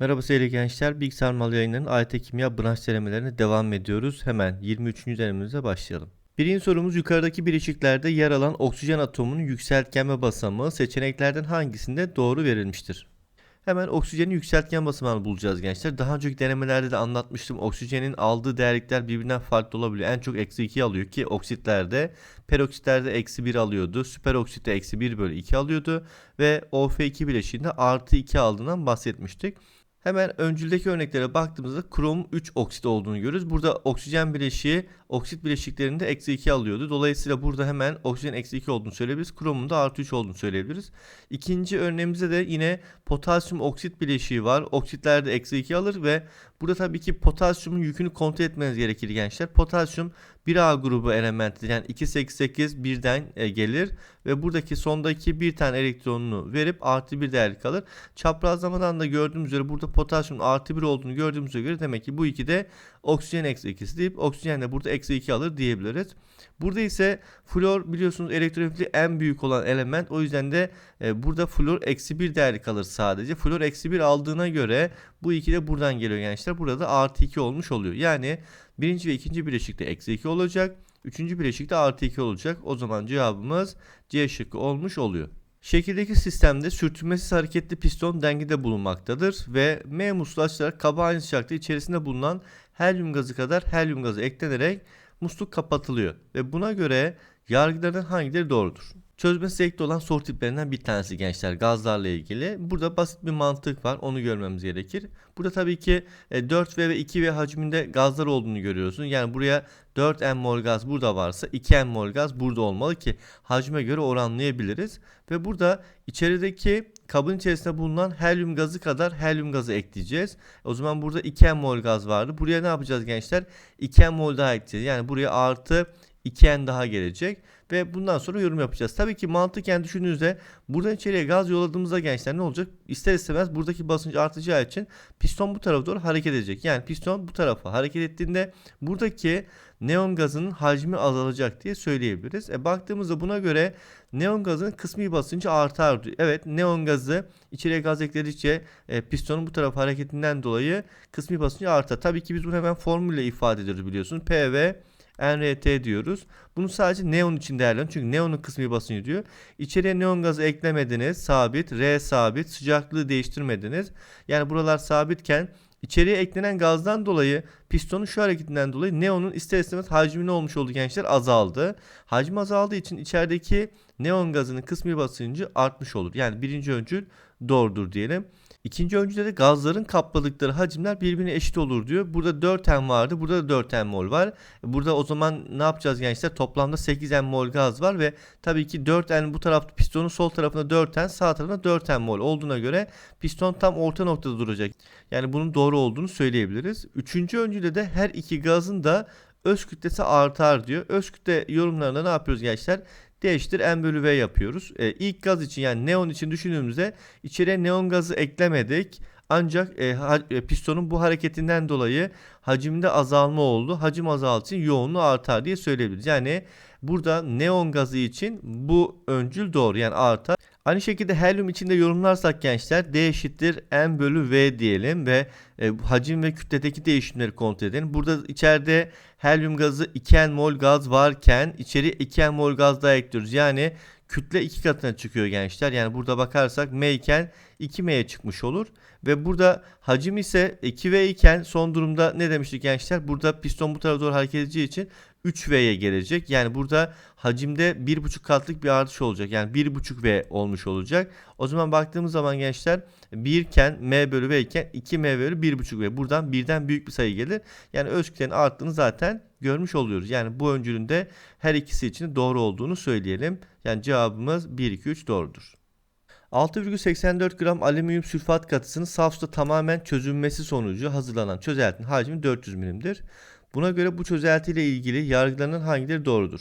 Merhaba sevgili gençler. Bilgisayar Mal Yayınları'nın AYT Kimya branş denemelerine devam ediyoruz. Hemen 23. denememize başlayalım. Birinci sorumuz yukarıdaki bileşiklerde yer alan oksijen atomunun yükseltgenme basamağı seçeneklerden hangisinde doğru verilmiştir? Hemen oksijenin yükseltgen basamağını bulacağız gençler. Daha önceki denemelerde de anlatmıştım. Oksijenin aldığı değerlikler birbirinden farklı olabiliyor. En çok eksi 2 alıyor ki oksitlerde peroksitlerde eksi 1 alıyordu. Süperoksitte eksi 1 bölü 2 alıyordu. Ve OF2 bileşiğinde artı 2 aldığından bahsetmiştik. Hemen öncüldeki örneklere baktığımızda krom 3 oksit olduğunu görürüz. Burada oksijen bileşiği oksit bileşiklerinde eksi 2 alıyordu. Dolayısıyla burada hemen oksijen eksi 2 olduğunu söyleyebiliriz. Kromun da artı 3 olduğunu söyleyebiliriz. İkinci örneğimizde de yine potasyum oksit bileşiği var. Oksitlerde eksi 2 alır ve burada tabii ki potasyumun yükünü kontrol etmeniz gerekir gençler. Potasyum 1A grubu elementidir. Yani 288 birden e, gelir ve buradaki sondaki bir tane elektronunu verip artı bir değerli kalır. Çaprazlamadan da gördüğümüz üzere burada potasyumun artı bir olduğunu gördüğümüze göre demek ki bu iki de oksijen eksi 2'si deyip oksijen de burada eksi 2 alır diyebiliriz. Burada ise flor biliyorsunuz elektrofili en büyük olan element. O yüzden de e, burada flor eksi 1 değerli kalır sadece. Flor eksi 1 aldığına göre bu iki de buradan geliyor gençler. Burada artı 2 olmuş oluyor. Yani birinci ve ikinci bileşikte eksi 2 olacak. Üçüncü bileşikte artı 2 olacak. O zaman cevabımız C şıkkı olmuş oluyor. Şekildeki sistemde sürtünmesiz hareketli piston dengede bulunmaktadır ve M muslu açılarak kaba aynı sıcaklıkta içerisinde bulunan helyum gazı kadar helyum gazı eklenerek musluk kapatılıyor ve buna göre yargılardan hangileri doğrudur? Çözmesi zevkli olan soru tiplerinden bir tanesi gençler gazlarla ilgili. Burada basit bir mantık var onu görmemiz gerekir. Burada tabii ki 4V e, ve 2V hacminde gazlar olduğunu görüyorsun. Yani buraya 4 mol gaz burada varsa 2 mol gaz burada olmalı ki hacme göre oranlayabiliriz. Ve burada içerideki kabın içerisinde bulunan helyum gazı kadar helyum gazı ekleyeceğiz. O zaman burada 2 mol gaz vardı. Buraya ne yapacağız gençler? 2 mol daha ekleyeceğiz. Yani buraya artı 2n daha gelecek ve bundan sonra yorum yapacağız. Tabii ki mantıken düşündüğünüzde buradan içeriye gaz yolladığımızda gençler ne olacak? İster istemez buradaki basınç artacağı için piston bu tarafa doğru hareket edecek. Yani piston bu tarafa hareket ettiğinde buradaki neon gazının hacmi azalacak diye söyleyebiliriz. E baktığımızda buna göre neon gazının kısmi basıncı artar. Evet neon gazı içeriye gaz ekledikçe e, pistonun bu tarafa hareketinden dolayı kısmi basıncı artar. Tabii ki biz bunu hemen formülle ifade ediyoruz biliyorsunuz. PV NRT diyoruz. Bunu sadece neon için değerlendirin. Çünkü neonun kısmi basıncı diyor. İçeriye neon gazı eklemediniz. Sabit. R sabit. Sıcaklığı değiştirmediniz. Yani buralar sabitken İçeriye eklenen gazdan dolayı pistonun şu hareketinden dolayı neonun ister istemez hacmi ne olmuş oldu gençler azaldı. Hacmi azaldığı için içerideki neon gazının kısmi basıncı artmış olur. Yani birinci öncül doğrudur diyelim. İkinci öncüde de gazların kapladıkları hacimler birbirine eşit olur diyor. Burada 4 m vardı. Burada da 4 m mol var. Burada o zaman ne yapacağız gençler? Toplamda 8 m mol gaz var ve tabii ki 4 m bu tarafta pistonun sol tarafında 4 m sağ tarafında 4 m mol olduğuna göre piston tam orta noktada duracak. Yani bunun doğru olduğunu söyleyebiliriz. Üçüncü öncüde de her iki gazın da öz kütlesi artar diyor. Öz kütle yorumlarında ne yapıyoruz gençler? Değiştir n bölü v yapıyoruz. E, ilk gaz için yani neon için düşündüğümüzde içeriye neon gazı eklemedik. Ancak e, ha, e, pistonun bu hareketinden dolayı hacimde azalma oldu. Hacim azaldığı için yoğunluğu artar diye söyleyebiliriz. Yani burada neon gazı için bu öncül doğru yani artar. Aynı şekilde helyum içinde yorumlarsak gençler D eşittir M bölü V diyelim ve e, hacim ve kütledeki değişimleri kontrol edelim. Burada içeride helyum gazı 2N mol gaz varken içeri 2N mol gaz daha ekliyoruz. Yani kütle iki katına çıkıyor gençler. Yani burada bakarsak M iken 2M'ye çıkmış olur. Ve burada hacim ise 2V iken son durumda ne demiştik gençler? Burada piston bu tarafa doğru hareket edeceği için 3V'ye gelecek. Yani burada hacimde 1,5 katlık bir artış olacak. Yani 1,5V olmuş olacak. O zaman baktığımız zaman gençler 1 iken M bölü V iken 2M bölü 1,5V. Buradan birden büyük bir sayı gelir. Yani öz kütlenin arttığını zaten görmüş oluyoruz. Yani bu öncülün de her ikisi için doğru olduğunu söyleyelim. Yani cevabımız 1, 2, 3 doğrudur. 6,84 gram alüminyum sülfat katısının saf suda tamamen çözülmesi sonucu hazırlanan çözeltinin hacmi 400 milimdir. Buna göre bu çözelti ile ilgili yargılanan hangileri doğrudur?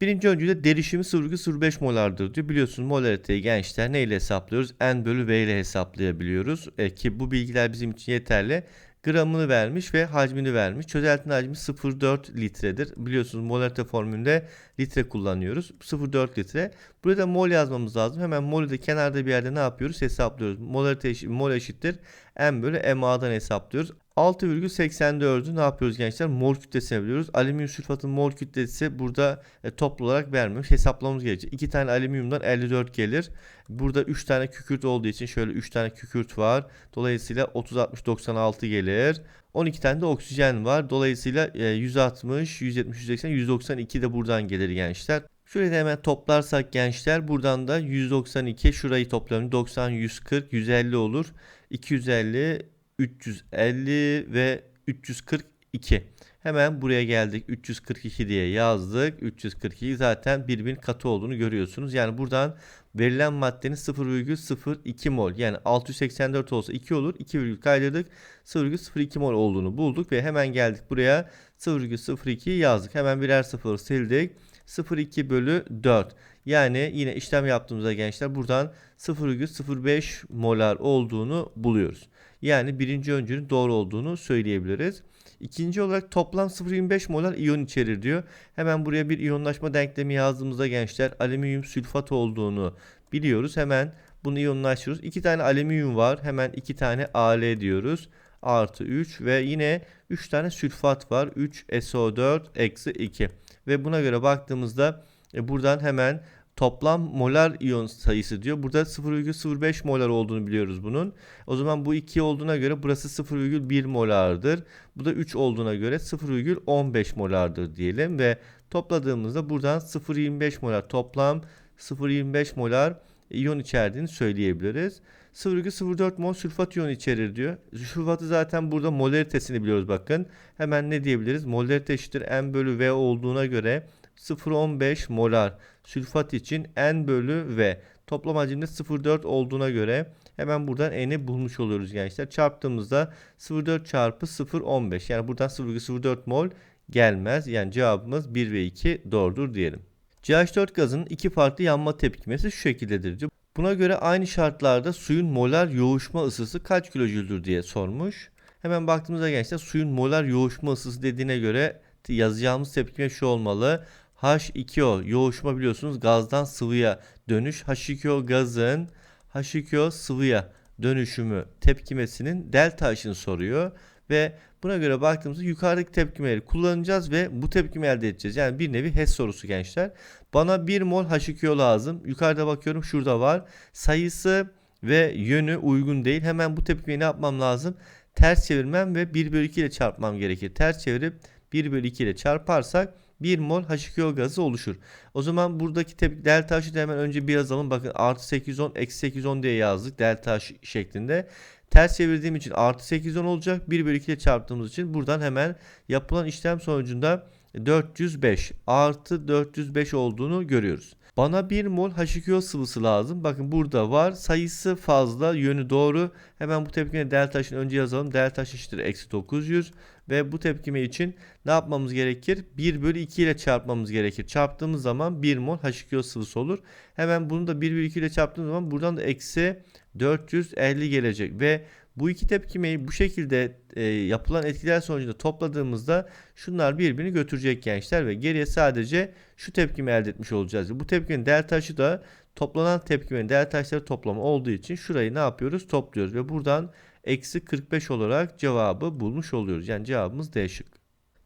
Birinci öncüde derişimi 0,05 molardır diyor. Biliyorsunuz molariteyi gençler neyle hesaplıyoruz? N bölü V ile hesaplayabiliyoruz. E, ki bu bilgiler bizim için yeterli gramını vermiş ve hacmini vermiş. Çözeltinin hacmi 0,4 litredir. Biliyorsunuz molarite formülünde litre kullanıyoruz. 0,4 litre. Burada mol yazmamız lazım. Hemen molü de kenarda bir yerde ne yapıyoruz? Hesaplıyoruz. Molarite eşit, mol eşittir. M bölü MA'dan hesaplıyoruz. 6,84'ü ne yapıyoruz gençler? Mol kütlesine biliyoruz. Alüminyum sülfatın mol kütlesi burada e, toplu olarak vermemiş. Hesaplamamız gerekecek. 2 tane alüminyumdan 54 gelir. Burada 3 tane kükürt olduğu için şöyle 3 tane kükürt var. Dolayısıyla 30 60 96 gelir. 12 tane de oksijen var. Dolayısıyla e, 160, 170, 180, 192 de buradan gelir gençler. Şurayı da hemen toplarsak gençler buradan da 192 şurayı toplayalım. 90, 140, 150 olur. 250, 350 ve 342. Hemen buraya geldik. 342 diye yazdık. 342 zaten birbirinin katı olduğunu görüyorsunuz. Yani buradan verilen maddenin 0,02 mol yani 684 olsa 2 olur. 2 virgül kaydırdık. 0,02 mol olduğunu bulduk ve hemen geldik buraya 0,02 yazdık. Hemen birer sıfır sildik. 0,2 bölü 4. Yani yine işlem yaptığımızda gençler buradan 0,05 molar olduğunu buluyoruz. Yani birinci öncülün doğru olduğunu söyleyebiliriz. İkinci olarak toplam 0,25 molar iyon içerir diyor. Hemen buraya bir iyonlaşma denklemi yazdığımızda gençler alüminyum sülfat olduğunu biliyoruz. Hemen bunu iyonlaştırıyoruz. İki tane alüminyum var. Hemen iki tane Al diyoruz. Artı 3 ve yine 3 tane sülfat var. 3 SO4 eksi 2. Ve buna göre baktığımızda e, buradan hemen toplam molar iyon sayısı diyor. Burada 0,05 molar olduğunu biliyoruz bunun. O zaman bu 2 olduğuna göre burası 0,1 molardır. Bu da 3 olduğuna göre 0,15 molardır diyelim ve topladığımızda buradan 0,25 molar toplam 0,25 molar iyon içerdiğini söyleyebiliriz. 0,04 mol sülfat iyon içerir diyor. Sülfatı zaten burada molaritesini biliyoruz bakın. Hemen ne diyebiliriz? Molarite eşittir N bölü V olduğuna göre 0,15 molar sülfat için N bölü V. Toplam hacimde 0,4 olduğuna göre hemen buradan N'i bulmuş oluyoruz gençler. Çarptığımızda 0,4 çarpı 0,15 yani buradan 0,04 mol gelmez. Yani cevabımız 1 ve 2 doğrudur diyelim. CH4 gazının iki farklı yanma tepkimesi şu şekildedir diyor. Buna göre aynı şartlarda suyun molar yoğuşma ısısı kaç kilojüldür diye sormuş. Hemen baktığımızda gençler suyun molar yoğuşma ısısı dediğine göre yazacağımız tepkime şu olmalı. H2O yoğuşma biliyorsunuz gazdan sıvıya dönüş. H2O gazın H2O sıvıya dönüşümü tepkimesinin delta H'ını soruyor. Ve buna göre baktığımızda yukarıdaki tepkimeleri kullanacağız ve bu tepkimi elde edeceğiz. Yani bir nevi HES sorusu gençler. Bana 1 mol H2O lazım. Yukarıda bakıyorum şurada var. Sayısı ve yönü uygun değil. Hemen bu tepkimeyi ne yapmam lazım? Ters çevirmem ve 1 bölü 2 ile çarpmam gerekir. Ters çevirip 1 bölü 2 ile çarparsak 1 mol H2O gazı oluşur. O zaman buradaki tepki delta H'ı hemen önce bir yazalım. Bakın artı 810 eksi 810 diye yazdık delta H şeklinde. Ters çevirdiğim için artı 810 olacak. 1 bölü 2 ile çarptığımız için buradan hemen yapılan işlem sonucunda 405 artı 405 olduğunu görüyoruz. Bana 1 mol H2O sıvısı lazım. Bakın burada var. Sayısı fazla. Yönü doğru. Hemen bu tepkime delta H'ını önce yazalım. Delta H eşittir eksi 900. Ve bu tepkime için ne yapmamız gerekir? 1 bölü 2 ile çarpmamız gerekir. Çarptığımız zaman 1 mol H2O sıvısı olur. Hemen bunu da 1 bölü 2 ile çarptığımız zaman buradan da eksi 450 gelecek. Ve bu iki tepkimeyi bu şekilde e, yapılan etkiler sonucunda topladığımızda şunlar birbirini götürecek gençler ve geriye sadece şu tepkimi elde etmiş olacağız. Bu tepkinin delta taşı da toplanan tepkimenin delta taşları toplamı olduğu için şurayı ne yapıyoruz? Topluyoruz ve buradan eksi 45 olarak cevabı bulmuş oluyoruz. Yani cevabımız D şık.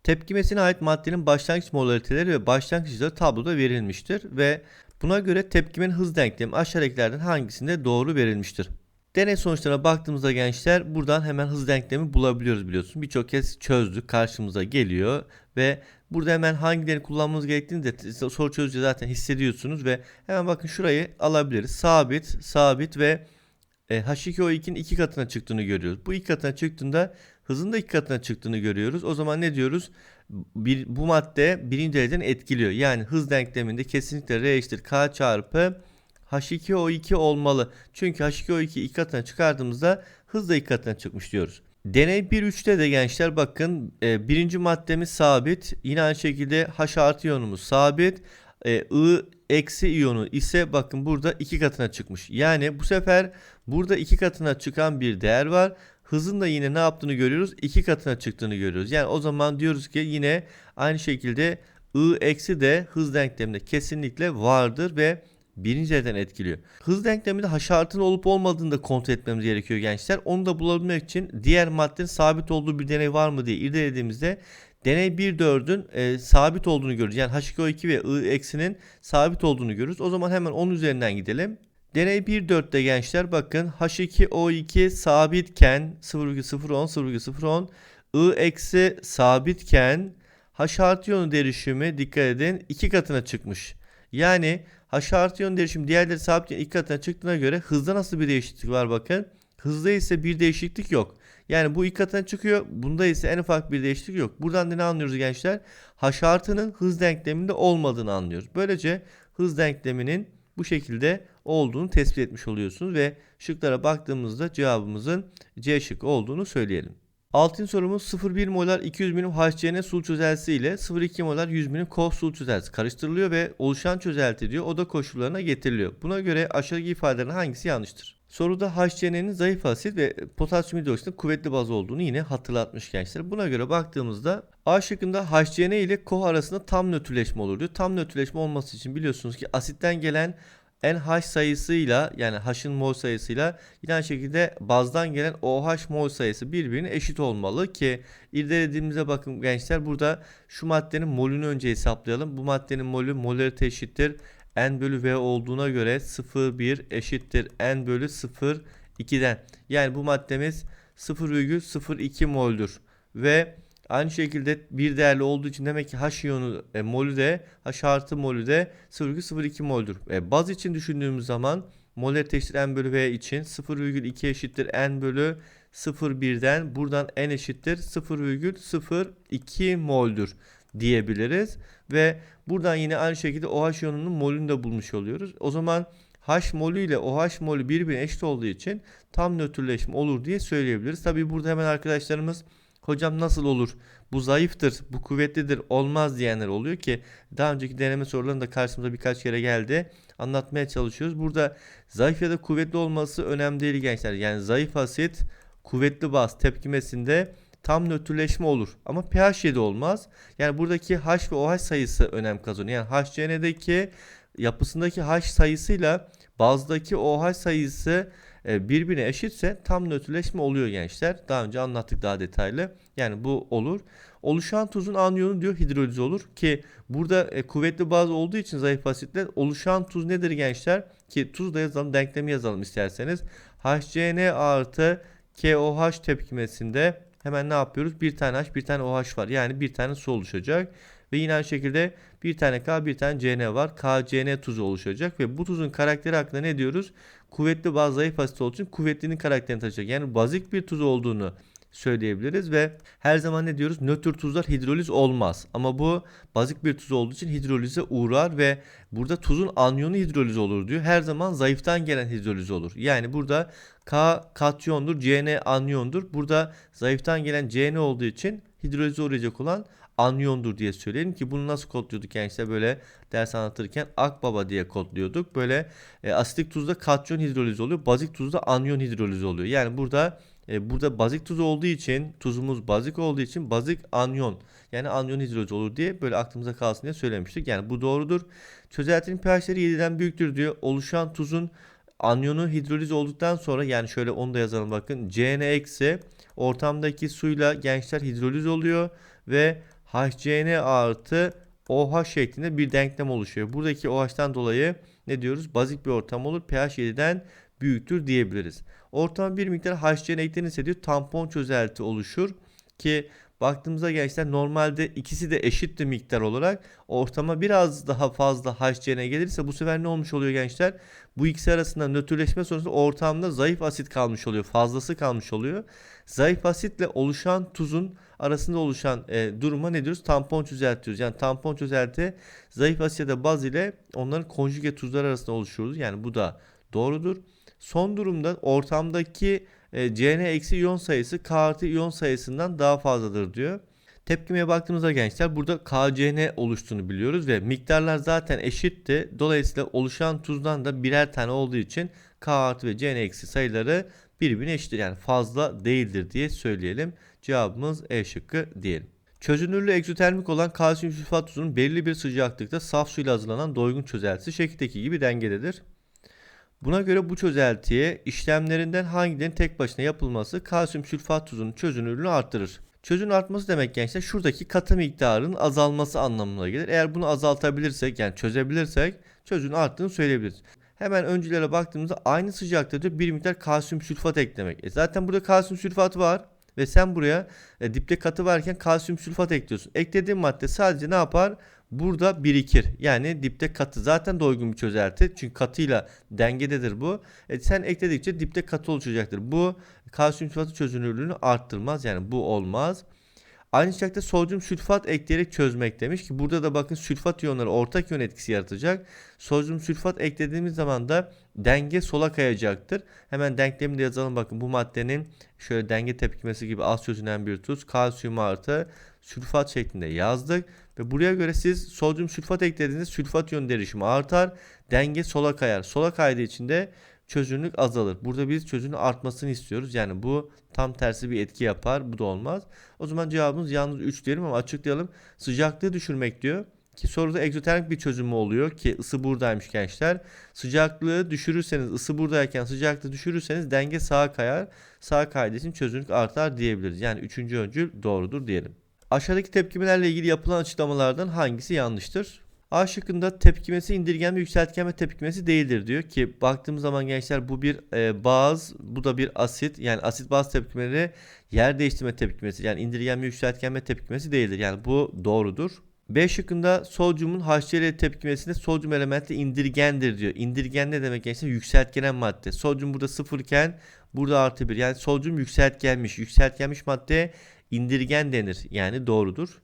Tepkimesine ait maddenin başlangıç molariteleri ve başlangıç hızları tabloda verilmiştir ve buna göre tepkimenin hız denklemi aşağıdakilerden hangisinde doğru verilmiştir? Deney sonuçlarına baktığımızda gençler buradan hemen hız denklemi bulabiliyoruz biliyorsunuz. Birçok kez çözdük karşımıza geliyor ve burada hemen hangilerini kullanmamız gerektiğini de soru çözünce zaten hissediyorsunuz ve hemen bakın şurayı alabiliriz. Sabit, sabit ve e, H2O2'nin iki katına çıktığını görüyoruz. Bu iki katına çıktığında hızın da iki katına çıktığını görüyoruz. O zaman ne diyoruz? Bir, bu madde birinci dereceden etkiliyor. Yani hız denkleminde kesinlikle R eşittir K çarpı H2O2 olmalı. Çünkü H2O2 iki katına çıkardığımızda hız da iki katına çıkmış diyoruz. Deney 1.3'te de gençler bakın e, birinci maddemiz sabit. Yine aynı şekilde H artı iyonumuz sabit. E, I eksi iyonu ise bakın burada iki katına çıkmış. Yani bu sefer burada iki katına çıkan bir değer var. Hızın da yine ne yaptığını görüyoruz? İki katına çıktığını görüyoruz. Yani o zaman diyoruz ki yine aynı şekilde I eksi de hız denkleminde kesinlikle vardır ve birinci dereceden etkiliyor. Hız denkleminde haşartın olup olmadığını da kontrol etmemiz gerekiyor gençler. Onu da bulabilmek için diğer maddenin sabit olduğu bir deney var mı diye irdelediğimizde deney 1.4'ün e, sabit olduğunu görürüz. Yani H2O2 ve I eksinin sabit olduğunu görürüz. O zaman hemen onun üzerinden gidelim. Deney 1.4'te gençler bakın H2O2 sabitken 0,010 0,010 I eksi sabitken H artı iyonu derişimi dikkat edin iki katına çıkmış. Yani H artı iyonu derişimi diğerleri sabitken iki katına çıktığına göre hızda nasıl bir değişiklik var bakın. Hızda ise bir değişiklik yok. Yani bu iki katına çıkıyor. Bunda ise en ufak bir değişiklik yok. Buradan da ne anlıyoruz gençler? H artının hız denkleminde olmadığını anlıyoruz. Böylece hız denkleminin bu şekilde olduğunu tespit etmiş oluyorsunuz ve şıklara baktığımızda cevabımızın C şıkkı olduğunu söyleyelim. Altın sorumuz 0,1 molar 200 milim HCN sulu çözeltisi ile 0,2 molar 100 milim KOH sulu çözeltisi karıştırılıyor ve oluşan çözelti diyor oda koşullarına getiriliyor. Buna göre aşağıdaki ifadelerin hangisi yanlıştır? Soruda HCN'nin zayıf asit ve potasyum hidroksitin kuvvetli baz olduğunu yine hatırlatmış gençler. Buna göre baktığımızda A şıkkında HCN ile KOH arasında tam nötrleşme olur diyor. Tam nötrleşme olması için biliyorsunuz ki asitten gelen NH sayısıyla yani H'ın mol sayısıyla yine aynı şekilde bazdan gelen OH mol sayısı birbirine eşit olmalı ki irdelediğimizde bakın gençler burada şu maddenin molünü önce hesaplayalım. Bu maddenin molü molarite eşittir n bölü v olduğuna göre 0,1 eşittir n bölü 0,2'den. Yani bu maddemiz 0,02 mol'dur ve Aynı şekilde bir değerli olduğu için demek ki H iyonu e, molü de H artı molü de 0,02 mol'dur. E, baz için düşündüğümüz zaman molarite eşittir n bölü v için 0,2 eşittir n bölü 0,1'den buradan n eşittir 0,02 mol'dur diyebiliriz. Ve buradan yine aynı şekilde OH iyonunun molünü de bulmuş oluyoruz. O zaman H molü ile OH molü birbirine eşit olduğu için tam nötrleşme olur diye söyleyebiliriz. Tabi burada hemen arkadaşlarımız hocam nasıl olur? Bu zayıftır, bu kuvvetlidir, olmaz diyenler oluyor ki daha önceki deneme sorularında karşımıza birkaç kere geldi. Anlatmaya çalışıyoruz. Burada zayıf ya da kuvvetli olması önemli değil gençler. Yani zayıf asit kuvvetli baz tepkimesinde tam nötrleşme olur. Ama pH 7 olmaz. Yani buradaki H ve OH sayısı önem kazanıyor. Yani HCN'deki yapısındaki H sayısıyla bazdaki OH sayısı birbirine eşitse tam nötrleşme oluyor gençler. Daha önce anlattık daha detaylı. Yani bu olur. Oluşan tuzun anyonu diyor hidroliz olur ki burada e, kuvvetli baz olduğu için zayıf asitle oluşan tuz nedir gençler? Ki tuz da yazalım denklemi yazalım isterseniz. HCN artı KOH tepkimesinde hemen ne yapıyoruz? Bir tane H bir tane OH var. Yani bir tane su oluşacak. Ve yine aynı şekilde bir tane K bir tane CN var. KCN tuzu oluşacak ve bu tuzun karakteri hakkında ne diyoruz? Kuvvetli baz zayıf asit olduğu için kuvvetlinin karakterini taşıyacak. Yani bazik bir tuz olduğunu söyleyebiliriz ve her zaman ne diyoruz? Nötr tuzlar hidroliz olmaz. Ama bu bazik bir tuz olduğu için hidrolize uğrar ve burada tuzun anyonu hidroliz olur diyor. Her zaman zayıftan gelen hidroliz olur. Yani burada K katyondur, CN anyondur. Burada zayıftan gelen CN olduğu için hidrolize uğrayacak olan anyondur diye söyleyelim ki bunu nasıl kodluyorduk yani işte böyle ders anlatırken akbaba diye kodluyorduk. Böyle e, asitik tuzda katyon hidroliz oluyor. Bazik tuzda anyon hidroliz oluyor. Yani burada e, burada bazik tuz olduğu için tuzumuz bazik olduğu için bazik anyon yani anyon hidroliz olur diye böyle aklımıza kalsın diye söylemiştik. Yani bu doğrudur. Çözeltinin pH'leri 7'den büyüktür diyor. Oluşan tuzun anyonu hidroliz olduktan sonra yani şöyle onu da yazalım bakın. CN eksi ortamdaki suyla gençler hidroliz oluyor ve HCN artı OH şeklinde bir denklem oluşuyor. Buradaki OH'tan dolayı ne diyoruz? Bazik bir ortam olur. pH 7'den büyüktür diyebiliriz. Ortama bir miktar HCN eklenirse diyor tampon çözelti oluşur ki baktığımızda gençler normalde ikisi de eşittir miktar olarak ortama biraz daha fazla HCN gelirse bu sefer ne olmuş oluyor gençler? Bu ikisi arasında nötrleşme sonrasında ortamda zayıf asit kalmış oluyor. Fazlası kalmış oluyor. Zayıf asitle oluşan tuzun arasında oluşan e, duruma ne diyoruz? Tampon çözelti. Yani tampon çözelti zayıf asit ya da baz ile onların konjüge tuzlar arasında oluşuyoruz. Yani bu da doğrudur. Son durumda ortamdaki e, Cn iyon sayısı K artı iyon sayısından daha fazladır diyor. Tepkimeye baktığımızda gençler burada KCN oluştuğunu biliyoruz ve miktarlar zaten eşitti. Dolayısıyla oluşan tuzdan da birer tane olduğu için K artı ve Cn eksi sayıları birbirine eşittir. Yani fazla değildir diye söyleyelim. Cevabımız E şıkkı diyelim. Çözünürlüğü egzotermik olan kalsiyum sülfat tuzunun belirli bir sıcaklıkta saf suyla hazırlanan doygun çözeltisi şekildeki gibi dengededir. Buna göre bu çözeltiye işlemlerinden hangilerinin tek başına yapılması kalsiyum sülfat tuzunun çözünürlüğünü arttırır. Çözünürlüğün artması demek gençler şuradaki katı miktarının azalması anlamına gelir. Eğer bunu azaltabilirsek yani çözebilirsek çözünürlüğün arttığını söyleyebiliriz. Hemen öncülere baktığımızda aynı sıcaklıkta diyor bir miktar kalsiyum sülfat eklemek. E zaten burada kalsiyum sülfat var ve sen buraya e, dipte katı varken kalsiyum sülfat ekliyorsun. Eklediğin madde sadece ne yapar? Burada birikir. Yani dipte katı zaten doygun bir çözelti. Çünkü katıyla dengededir bu. E, sen ekledikçe dipte katı oluşacaktır. Bu kalsiyum sülfatı çözünürlüğünü arttırmaz. Yani bu olmaz. Aynı şekilde sodyum sülfat ekleyerek çözmek demiş ki burada da bakın sülfat iyonları ortak yön etkisi yaratacak. Sodyum sülfat eklediğimiz zaman da denge sola kayacaktır. Hemen denklemini de yazalım bakın bu maddenin şöyle denge tepkimesi gibi az çözünen bir tuz kalsiyum artı sülfat şeklinde yazdık. Ve buraya göre siz sodyum sülfat eklediğinizde sülfat yön derişimi artar. Denge sola kayar. Sola kaydığı için de çözünürlük azalır. Burada biz çözünürlük artmasını istiyoruz. Yani bu tam tersi bir etki yapar. Bu da olmaz. O zaman cevabımız yalnız 3 diyelim ama açıklayalım. Sıcaklığı düşürmek diyor. Ki soruda egzotermik bir çözümü oluyor ki ısı buradaymış gençler. Sıcaklığı düşürürseniz ısı buradayken sıcaklığı düşürürseniz denge sağa kayar. Sağa kaydığı için çözünürlük artar diyebiliriz. Yani üçüncü öncül doğrudur diyelim. Aşağıdaki tepkimelerle ilgili yapılan açıklamalardan hangisi yanlıştır? A şıkkında tepkimesi indirgenme yükseltgenme tepkimesi değildir diyor ki baktığımız zaman gençler bu bir e, baz bu da bir asit yani asit baz tepkimeleri yer değiştirme tepkimesi yani indirgenme yükseltgenme tepkimesi değildir yani bu doğrudur. B şıkkında sodyumun HCl tepkimesinde sodyum elementi indirgendir diyor. İndirgen ne demek gençler? Yükseltgenen madde. Sodyum burada sıfırken burada artı bir. Yani sodyum yükseltgenmiş. Yükseltgenmiş madde indirgen denir. Yani doğrudur.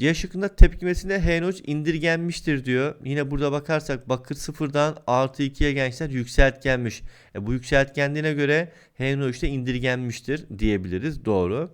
C şıkkında tepkimesinde HNO3 indirgenmiştir diyor. Yine burada bakarsak bakır sıfırdan artı 2'ye gençler yükseltgenmiş. E, bu yükseltgenliğine göre HNO3 de indirgenmiştir diyebiliriz. Doğru.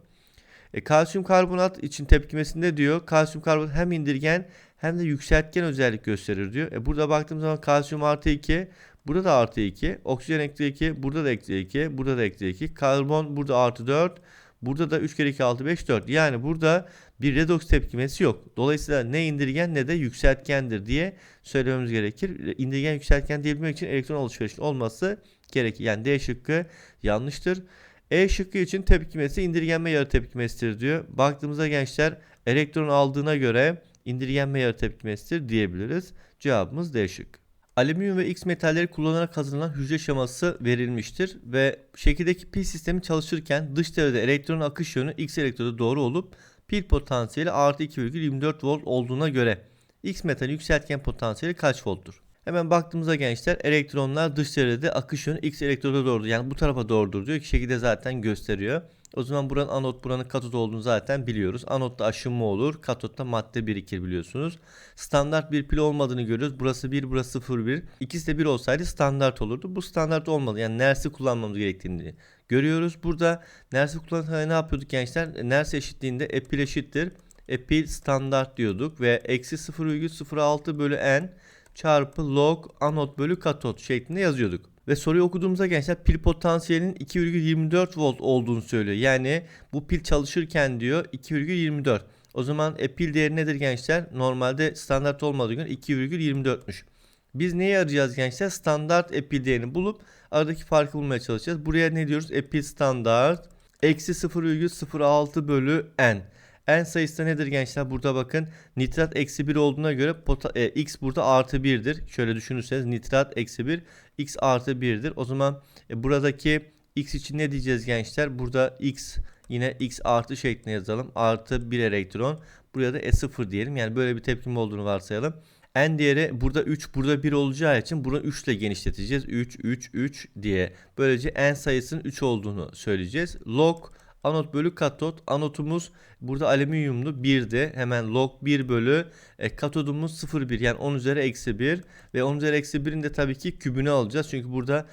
E, kalsiyum karbonat için tepkimesinde diyor kalsiyum karbonat hem indirgen hem de yükseltgen özellik gösterir diyor. E, burada baktığımız zaman kalsiyum artı 2 burada da artı 2 oksijen eksi 2 burada da eksi 2 burada da eksi 2 karbon burada artı 4 burada da 3 kere 2 6 5 4 yani burada bir redoks tepkimesi yok. Dolayısıyla ne indirgen ne de yükseltgendir diye söylememiz gerekir. İndirgen yükseltgen diyebilmek için elektron alışverişinin olması gerekir. Yani D şıkkı yanlıştır. E şıkkı için tepkimesi indirgenme yarı tepkimesidir diyor. Baktığımızda gençler elektron aldığına göre indirgenme yarı tepkimesidir diyebiliriz. Cevabımız D şıkkı. Alüminyum ve X metalleri kullanarak hazırlanan hücre şeması verilmiştir ve şekildeki pil sistemi çalışırken dış devrede elektron akış yönü X elektroda doğru olup pil potansiyeli artı 2,24 volt olduğuna göre X metal yükseltgen potansiyeli kaç volttur? Hemen baktığımızda gençler elektronlar dış çevrede akış yönü X elektroda doğrudur. Yani bu tarafa doğrudur diyor ki şekilde zaten gösteriyor. O zaman buranın anot buranın katot olduğunu zaten biliyoruz. Anotta aşınma olur. Katotta madde birikir biliyorsunuz. Standart bir pil olmadığını görüyoruz. Burası 1 burası 0 1. İkisi de 1 olsaydı standart olurdu. Bu standart olmadı. Yani nersi kullanmamız gerektiğini görüyoruz. Burada nersi kullanırken ne yapıyorduk gençler? Nersi eşitliğinde epil eşittir. Epil standart diyorduk ve eksi 0,06 bölü n çarpı log anot bölü katot şeklinde yazıyorduk. Ve soruyu okuduğumuzda gençler pil potansiyelinin 2,24 volt olduğunu söylüyor. Yani bu pil çalışırken diyor 2,24. O zaman e, pil değeri nedir gençler? Normalde standart olmadığı gün 2,24'müş. Biz neyi arayacağız gençler? Standart epil değerini bulup aradaki farkı bulmaya çalışacağız. Buraya ne diyoruz? Epil standart eksi 0,06 bölü n. N sayısı da nedir gençler? Burada bakın nitrat eksi 1 olduğuna göre e, x burada artı 1'dir. Şöyle düşünürseniz nitrat eksi 1 x artı 1'dir. O zaman e, buradaki x için ne diyeceğiz gençler? Burada x yine x artı şeklinde yazalım. Artı 1 elektron. Buraya da E0 diyelim. Yani böyle bir tepkim olduğunu varsayalım. N değeri burada 3 burada 1 olacağı için bunu 3 ile genişleteceğiz. 3 3 3 diye. Böylece N sayısının 3 olduğunu söyleyeceğiz. Log Anot bölü katot. Anotumuz burada alüminyumlu 1'de. Hemen log 1 bölü e, katodumuz 0,1 yani 10 üzeri eksi 1. Ve 10 üzeri eksi 1'in de tabii ki kübünü alacağız. Çünkü burada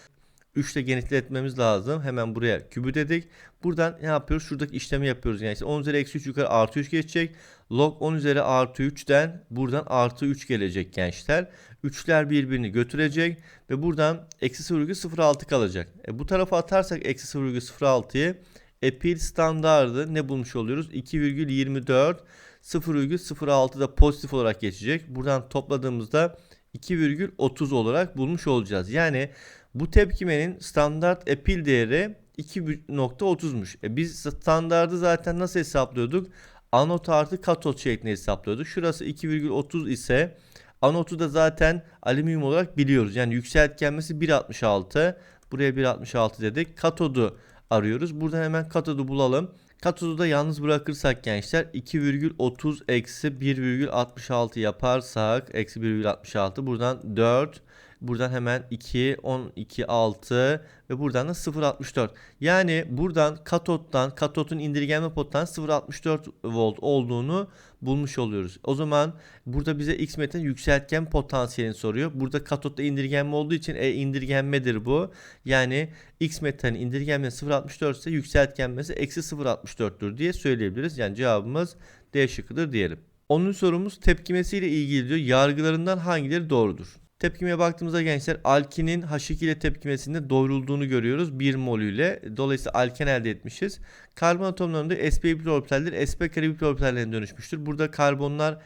3 ile genişletmemiz lazım. Hemen buraya kübü dedik. Buradan ne yapıyoruz? Şuradaki işlemi yapıyoruz. Yani işte 10 üzeri eksi 3 yukarı artı 3 geçecek. Log 10 üzeri artı 3'ten buradan artı 3 gelecek gençler. 3'ler birbirini götürecek ve buradan eksi 0,06 kalacak. E, bu tarafa atarsak eksi 0,06'yı epil standardı ne bulmuş oluyoruz? 2,24 0,06 da pozitif olarak geçecek. Buradan topladığımızda 2,30 olarak bulmuş olacağız. Yani bu tepkimenin standart epil değeri 2.30'muş. E biz standardı zaten nasıl hesaplıyorduk? Anot artı katot şeklinde hesaplıyorduk. Şurası 2,30 ise anotu da zaten alüminyum olarak biliyoruz. Yani yükseltgenmesi 1.66. Buraya 1.66 dedik. Katodu arıyoruz. Buradan hemen katodu bulalım. Katodu da yalnız bırakırsak gençler 2,30 eksi 1,66 yaparsak eksi 1,66 buradan 4 buradan hemen 2 12 6 ve buradan da 0.64 yani buradan katottan katotun indirgenme potansiyeli 0.64 volt olduğunu bulmuş oluyoruz. O zaman burada bize X metin yükseltgen potansiyelini soruyor. Burada katotta indirgenme olduğu için e indirgenmedir bu. Yani X metanın indirgenmesi 0.64 ise yükseltgenmesi eksi 0.64'tür diye söyleyebiliriz. Yani cevabımız D şıkkıdır diyelim. Onun sorumuz tepkimesiyle ilgili diyor. Yargılarından hangileri doğrudur? Tepkimeye baktığımızda gençler alkinin H2 ile tepkimesinde doyurulduğunu görüyoruz 1 molüyle. Dolayısıyla alken elde etmişiz. Karbon atomlarında sp orbitaldir. sp kare orbitallerine dönüşmüştür. Burada karbonlar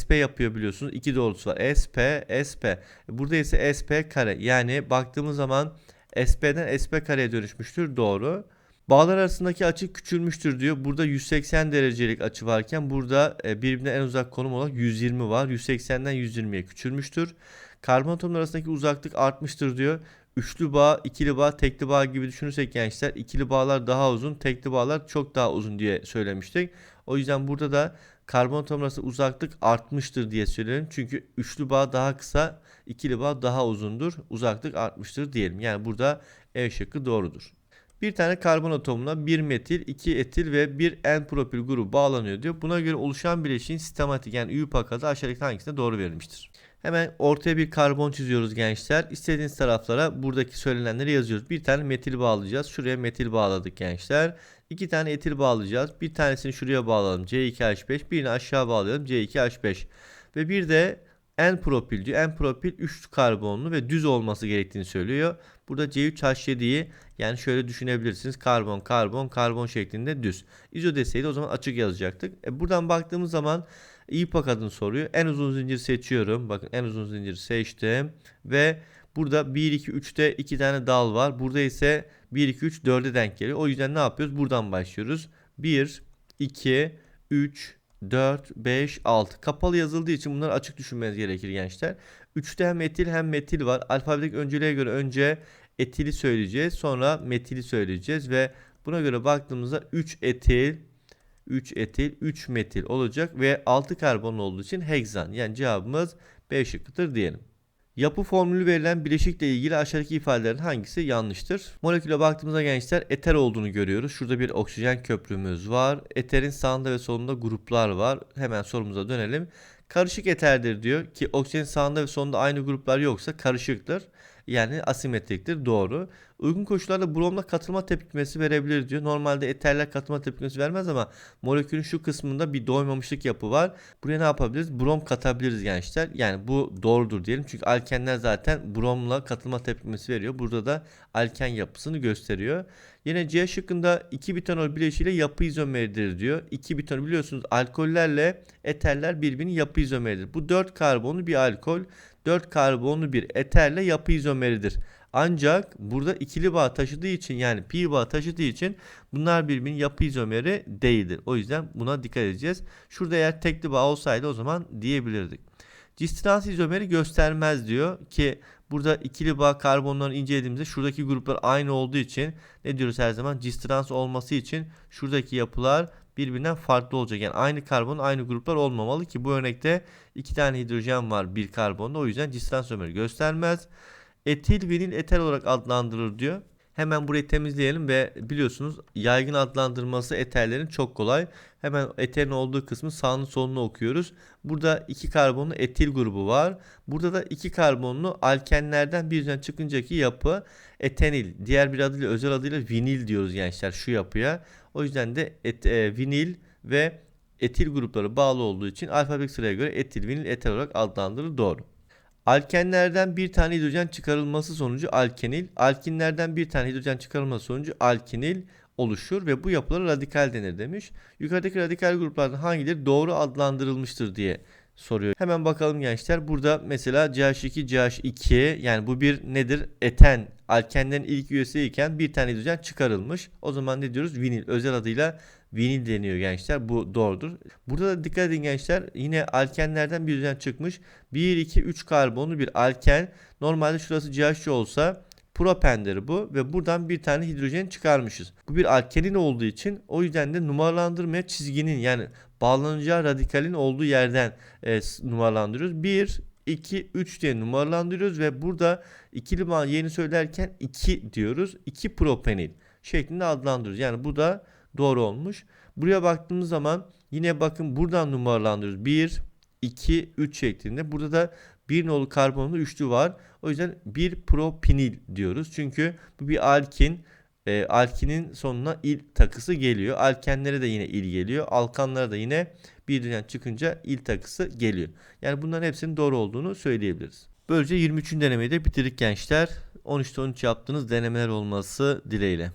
sp yapıyor biliyorsunuz. İki doğrusu var. sp, sp. Burada ise sp kare. Yani baktığımız zaman sp'den sp kareye dönüşmüştür. Doğru. Bağlar arasındaki açı küçülmüştür diyor. Burada 180 derecelik açı varken burada e, birbirine en uzak konum olarak 120 var. 180'den 120'ye küçülmüştür. Karbon atomları arasındaki uzaklık artmıştır diyor. Üçlü bağ, ikili bağ, tekli bağ gibi düşünürsek gençler ikili bağlar daha uzun, tekli bağlar çok daha uzun diye söylemiştik. O yüzden burada da karbon atomları arasında uzaklık artmıştır diye söyleyelim. Çünkü üçlü bağ daha kısa, ikili bağ daha uzundur. Uzaklık artmıştır diyelim. Yani burada E şıkkı doğrudur. Bir tane karbon atomuna bir metil, iki etil ve bir N-propil grubu bağlanıyor diyor. Buna göre oluşan bileşiğin sistematik yani UPAC adı aşağıdaki hangisinde doğru verilmiştir? Hemen ortaya bir karbon çiziyoruz gençler. İstediğiniz taraflara buradaki söylenenleri yazıyoruz. Bir tane metil bağlayacağız. Şuraya metil bağladık gençler. İki tane etil bağlayacağız. Bir tanesini şuraya bağlayalım. C2H5. Birini aşağı bağlayalım. C2H5. Ve bir de N propil diyor. N propil 3 karbonlu ve düz olması gerektiğini söylüyor. Burada C3H7'yi yani şöyle düşünebilirsiniz. Karbon, karbon, karbon şeklinde düz. İzo deseydi o zaman açık yazacaktık. E buradan baktığımız zaman İPAK adını soruyor. En uzun zincir seçiyorum. Bakın en uzun zinciri seçtim. Ve burada 1, 2, 3'te 2 tane dal var. Burada ise 1, 2, 3, 4'e denk geliyor. O yüzden ne yapıyoruz? Buradan başlıyoruz. 1, 2, 3, 4, 5, 6. Kapalı yazıldığı için bunları açık düşünmeniz gerekir gençler. 3'te hem etil hem metil var. Alfabetik önceliğe göre önce etili söyleyeceğiz. Sonra metili söyleyeceğiz ve buna göre baktığımızda 3 etil 3 etil, 3 metil olacak ve 6 karbon olduğu için heksan. Yani cevabımız B şıkkıdır diyelim. Yapı formülü verilen bileşikle ilgili aşağıdaki ifadelerin hangisi yanlıştır? Moleküle baktığımızda gençler eter olduğunu görüyoruz. Şurada bir oksijen köprümüz var. Eterin sağında ve solunda gruplar var. Hemen sorumuza dönelim. Karışık eterdir diyor ki oksijenin sağında ve solunda aynı gruplar yoksa karışıktır. Yani asimetriktir doğru. Uygun koşullarda bromla katılma tepkimesi verebilir diyor. Normalde eterler katılma tepkimesi vermez ama molekülün şu kısmında bir doymamışlık yapı var. Buraya ne yapabiliriz? Brom katabiliriz gençler. Yani bu doğrudur diyelim. Çünkü alkenler zaten bromla katılma tepkimesi veriyor. Burada da alken yapısını gösteriyor. Yine C şıkkında 2 bitanol bileşiğiyle yapı izomeridir diyor. 2 bitanol biliyorsunuz alkollerle eterler birbirinin yapı izomeridir. Bu 4 karbonlu bir alkol. 4 karbonlu bir eterle yapı izomeridir. Ancak burada ikili bağ taşıdığı için yani pi bağ taşıdığı için bunlar birbirinin yapı izomeri değildir. O yüzden buna dikkat edeceğiz. Şurada eğer tekli bağ olsaydı o zaman diyebilirdik. Cis izomeri göstermez diyor ki burada ikili bağ karbonları incelediğimizde şuradaki gruplar aynı olduğu için ne diyoruz her zaman cis olması için şuradaki yapılar birbirinden farklı olacak. Yani aynı karbon aynı gruplar olmamalı ki bu örnekte iki tane hidrojen var bir karbonda o yüzden cis transömeri göstermez. Etil vinil eter olarak adlandırılır diyor. Hemen burayı temizleyelim ve biliyorsunuz yaygın adlandırması eterlerin çok kolay. Hemen eterin olduğu kısmı sağını solunu okuyoruz. Burada iki karbonlu etil grubu var. Burada da iki karbonlu alkenlerden birden çıkıncaki yapı etenil. Diğer bir adıyla özel adıyla vinil diyoruz gençler şu yapıya. O yüzden de et, e, vinil ve etil grupları bağlı olduğu için alfabetik sıraya göre etil, vinil, eter olarak adlandırılır doğru. Alkenlerden bir tane hidrojen çıkarılması sonucu alkenil, alkinlerden bir tane hidrojen çıkarılması sonucu alkinil oluşur ve bu yapılara radikal denir demiş. Yukarıdaki radikal gruplardan hangileri doğru adlandırılmıştır diye soruyor. Hemen bakalım gençler. Burada mesela CH2, CH2 yani bu bir nedir? Eten alkenlerin ilk üyesi iken bir tane hidrojen çıkarılmış. O zaman ne diyoruz? Vinil. Özel adıyla vinil deniyor gençler. Bu doğrudur. Burada da dikkat edin gençler. Yine alkenlerden bir hidrojen çıkmış. 1, 2, 3 karbonlu bir alken. Normalde şurası CH3 olsa propendir bu ve buradan bir tane hidrojen çıkarmışız. Bu bir alkenin olduğu için o yüzden de numaralandırmaya çizginin yani bağlanacağı radikalin olduğu yerden e, numaralandırıyoruz. 1, 2, 3 diye numaralandırıyoruz ve burada ikili bağ yeni söylerken 2 diyoruz. 2 propenil şeklinde adlandırıyoruz. Yani bu da doğru olmuş. Buraya baktığımız zaman yine bakın buradan numaralandırıyoruz. 1, 2, 3 şeklinde. Burada da bir nolu karbonlu üçlü var. O yüzden bir propinil diyoruz. Çünkü bu bir alkin. E, alkinin sonuna il takısı geliyor. Alkenlere de yine il geliyor. Alkanlara da yine bir düzen çıkınca il takısı geliyor. Yani bunların hepsinin doğru olduğunu söyleyebiliriz. Böylece 23. denemeyi de bitirdik gençler. 13'te 13 yaptığınız denemeler olması dileğiyle.